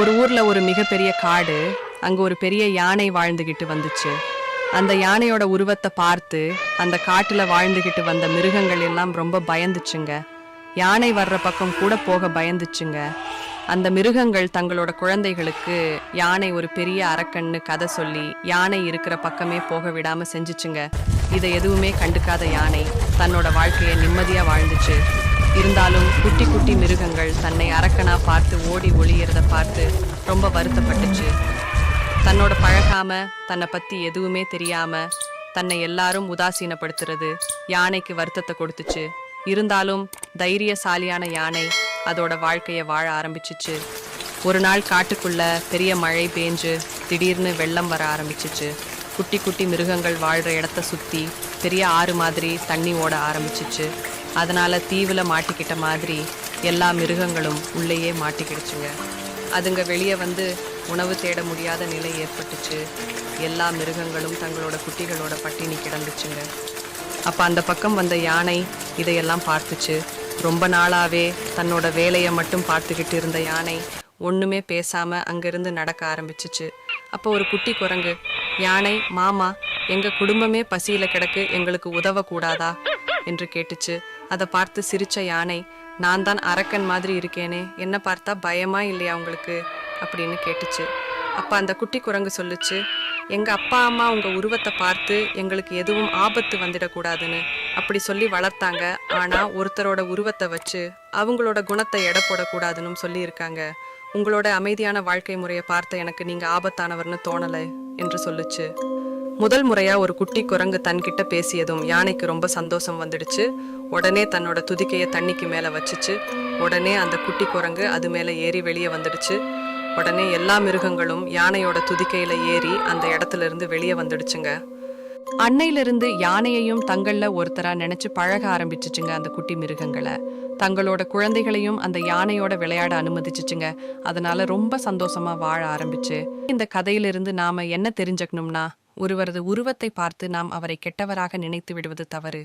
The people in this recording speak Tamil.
ஒரு ஊரில் ஒரு மிகப்பெரிய காடு அங்க ஒரு பெரிய யானை வாழ்ந்துகிட்டு வந்துச்சு. அந்த யானையோட உருவத்தை பார்த்து அந்த காட்டுல வாழ்ந்துகிட்டு வந்த மிருகங்கள் எல்லாம் ரொம்ப பயந்துச்சுங்க. யானை வர்ற பக்கம் கூட போக பயந்துச்சுங்க. அந்த மிருகங்கள் தங்களோட குழந்தைகளுக்கு யானை ஒரு பெரிய அரக்கன்னு கதை சொல்லி யானை இருக்கிற பக்கமே போக விடாம செஞ்சுச்சுங்க. இதை எதுவுமே கண்டுக்காத யானை தன்னோட வாழ்க்கையை நிம்மதியா வாழ்ந்துச்சு. இருந்தாலும் குட்டி குட்டி மிருகங்கள் தன்னை அரக்கனா பார்த்து ஓடி ஒளியறத பார்த்து ரொம்ப வருத்தப்பட்டுச்சு. தன்னோட பழகாம தன்னை பத்தி எதுவுமே தெரியாம தன்னை எல்லாரும் உதாசீனப்படுத்துறது யானைக்கு வருத்தத்தை கொடுத்துச்சு. இருந்தாலும் தைரியசாலியான யானை அதோட வாழ்க்கையை வாழ ஆரம்பிச்சுச்சு. ஒரு நாள் காட்டுக்குள்ள பெரிய மழை பேஞ்சு திடீர்னு வெள்ளம் வர ஆரம்பிச்சுச்சு. குட்டி குட்டி மிருகங்கள் வாழ்ற இடத்த சுத்தி பெரிய ஆறு மாதிரி தண்ணி ஓட ஆரம்பிச்சுச்சு. அதனால தீவில் மாட்டிக்கிட்ட மாதிரி எல்லா மிருகங்களும் உள்ளேயே மாட்டிக்கிடுச்சுங்க. அதுங்க வெளியே வந்து உணவு தேட முடியாத நிலை ஏற்பட்டுச்சு. எல்லா மிருகங்களும் தங்களோட குட்டிகளோட பட்டினி கிடந்துச்சுங்க. அப்போ அந்த பக்கம் வந்த யானை இதையெல்லாம் பார்த்துச்சு. ரொம்ப நாளாகவே தன்னோட வேலையை மட்டும் பார்த்துக்கிட்டு இருந்த யானை ஒன்றுமே பேசாமல் அங்கேருந்து நடக்க ஆரம்பிச்சுச்சு. அப்போ ஒரு குட்டி குரங்கு யானை மாமா எங்கள் குடும்பமே பசியில் கிடக்கு எங்களுக்கு உதவக்கூடாதா? என்று கேட்டுச்சு. அதை பார்த்து சிரிச்ச யானை நான் தான் அரக்கன் மாதிரி இருக்கேனே என்ன பார்த்தா பயமா இல்லையா உங்களுக்கு? அப்படின்னு கேட்டுச்சு. அப்போ அந்த குட்டி குரங்கு சொல்லுச்சு எங்கள் அப்பா அம்மா உங்கள் உருவத்தை பார்த்து எங்களுக்கு எதுவும் ஆபத்து வந்துடக்கூடாதுன்னு அப்படி சொல்லி வளர்த்தாங்க. ஆனால் ஒருத்தரோட உருவத்தை வச்சு அவங்களோட குணத்தை எடை போடக்கூடாதுன்னு சொல்லியிருக்காங்க. உங்களோட அமைதியான வாழ்க்கை முறையை பார்த்த எனக்கு நீங்கள் ஆபத்தானவர்னு தோணலை என்று சொல்லுச்சு. முதல் முறையா ஒரு குட்டி குரங்கு தன்கிட்ட பேசியதும் யானைக்கு ரொம்ப சந்தோஷம் வந்துடுச்சு. உடனே தன்னோட துதிக்கைய தண்ணிக்கு மேல வச்சுச்சு. உடனே அந்த குட்டி குரங்கு அது மேல ஏறி வெளியே வந்துடுச்சு. உடனே எல்லா மிருகங்களும் யானையோட துதிக்கையில ஏறி அந்த இடத்துல இருந்து வெளியே வந்துடுச்சுங்க. அன்னையிலிருந்து யானையையும் தங்கள்ல ஒருத்தரா நினைச்சு பழக ஆரம்பிச்சிச்சுங்க அந்த குட்டி மிருகங்களை. தங்களோட குழந்தைகளையும் அந்த யானையோட விளையாட அனுமதிச்சிச்சுங்க. அதனால ரொம்ப சந்தோஷமா வாழ ஆரம்பிச்சு. இந்த கதையிலிருந்து நாம என்ன தெரிஞ்சுக்கணும்னா ஒருவரது உருவத்தை பார்த்து நாம் அவரை கெட்டவராக நினைத்து விடுவது தவறு.